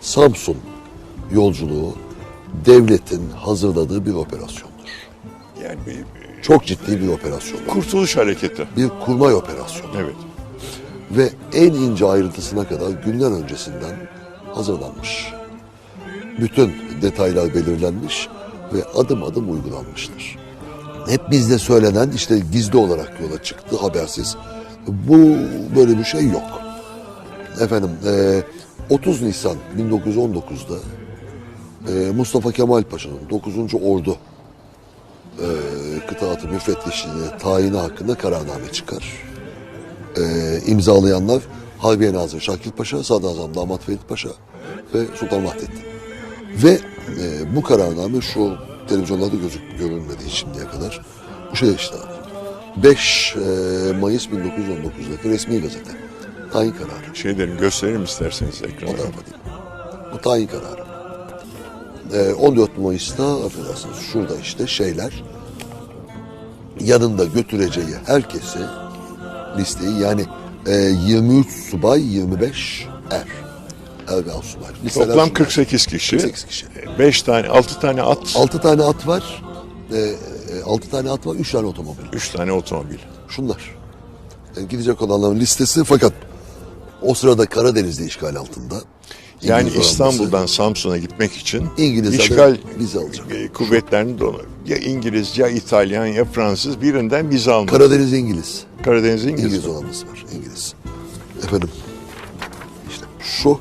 Samsun yolculuğu devletin hazırladığı bir operasyondur. Yani bir Çok ciddi bir operasyon. kurtuluş hareketi. Bir kurmay operasyonu. Evet. Ve en ince ayrıntısına kadar günler öncesinden hazırlanmış. Bütün detaylar belirlenmiş ve adım adım uygulanmıştır. Hep bizde söylenen işte gizli olarak yola çıktı habersiz. Bu böyle bir şey yok. Efendim eee, 30 Nisan 1919'da eee, Mustafa Kemal Paşa'nın 9. Ordu eee kıtaatı müfettişliğine tayini hakkında kararname çıkar e, imzalayanlar Harbiye Nazırı Şakir Paşa, Sadrazam Damat Ferit Paşa ve Sultan Vahdettin. Ve e, bu kararname şu televizyonlarda gözük görülmedi şimdiye kadar. Bu şey işte 5 e, Mayıs 1919'daki resmi gazete. Tayin kararı. Şeylerini gösterelim isterseniz O ekrana. tarafa değil. Bu tayin kararı. E, 14 Mayıs'ta affedersiniz şurada işte şeyler yanında götüreceği herkesi listeyi yani e, 23 subay 25 er. Er ve subay. Listeler Toplam şunlar. 48 kişi. 48 kişi. 5 tane, 6 tane at, 6 tane at var. E, 6 tane at var, 3 tane otomobil. 3 tane otomobil. Şunlar. E, gidecek olanların listesi fakat o sırada Karadeniz'de işgal altında. Yani İngiliz İstanbul'dan Samsun'a gitmek için İngilizler işgal vize alacak. e, kuvvetlerinin de onu ya İngiliz ya İtalyan ya Fransız birinden vize almak. Karadeniz İngiliz. Karadeniz İngiliz. İngiliz olanımız var. İngiliz. Efendim işte şu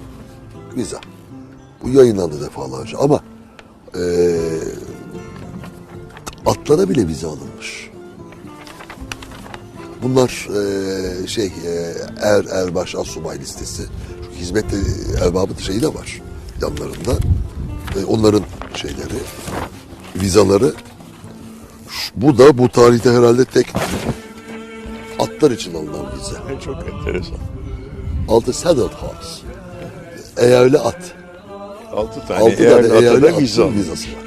vize. Bu yayınlandı defalarca ama eee atlara bile vize alınmış. Bunlar eee, şey eee, er erbaş asubay listesi. Şu hizmet erbabı şeyi de var yanlarında. E, onların şeyleri, vizaları. Bu da bu tarihte herhalde tek atlar için alınan vize. Çok enteresan. Altı saddle horse. Eğerli at. 6 tane Altı tane eğerli atada atın vizası var.